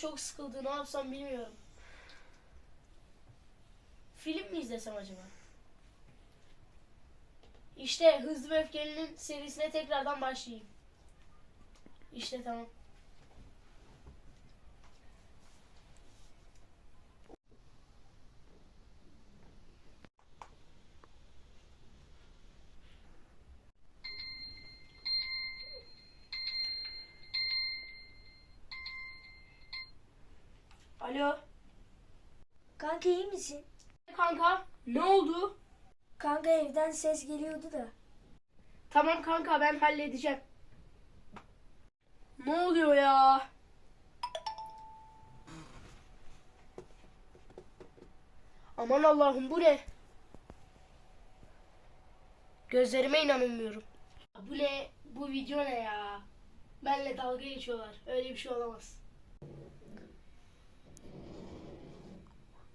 çok sıkıldı. Ne yapsam bilmiyorum. Film mi izlesem acaba? İşte Hızlı ve Öfkeli'nin serisine tekrardan başlayayım. İşte tamam. Alo. Kanka iyi misin? Kanka ne oldu? Kanka evden ses geliyordu da. Tamam kanka ben halledeceğim. Ne oluyor ya? Aman Allah'ım bu ne? Gözlerime inanamıyorum. Bu ne? Bu video ne ya? Benle dalga geçiyorlar. Öyle bir şey olamaz.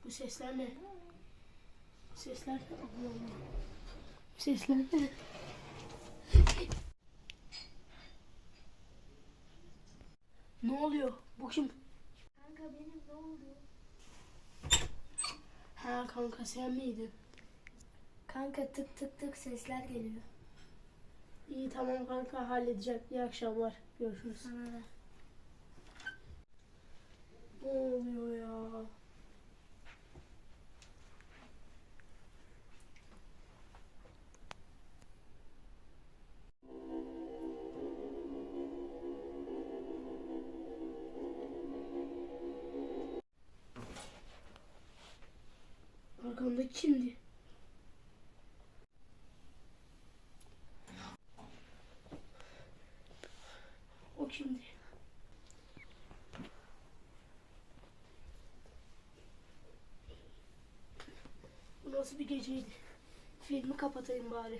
Bu sesler ne? Sesler ne? Allah Allah. Sesler ne? Ne oluyor? Bu kim? Kanka benim ne oldu? Ha kanka sen miydin? Kanka tık tık tık sesler geliyor. İyi tamam kanka halledeceğim. İyi akşamlar. Görüşürüz. Sana da. Kimdi? O kimdi? Bu nasıl bir geceydi? Filmi kapatayım bari.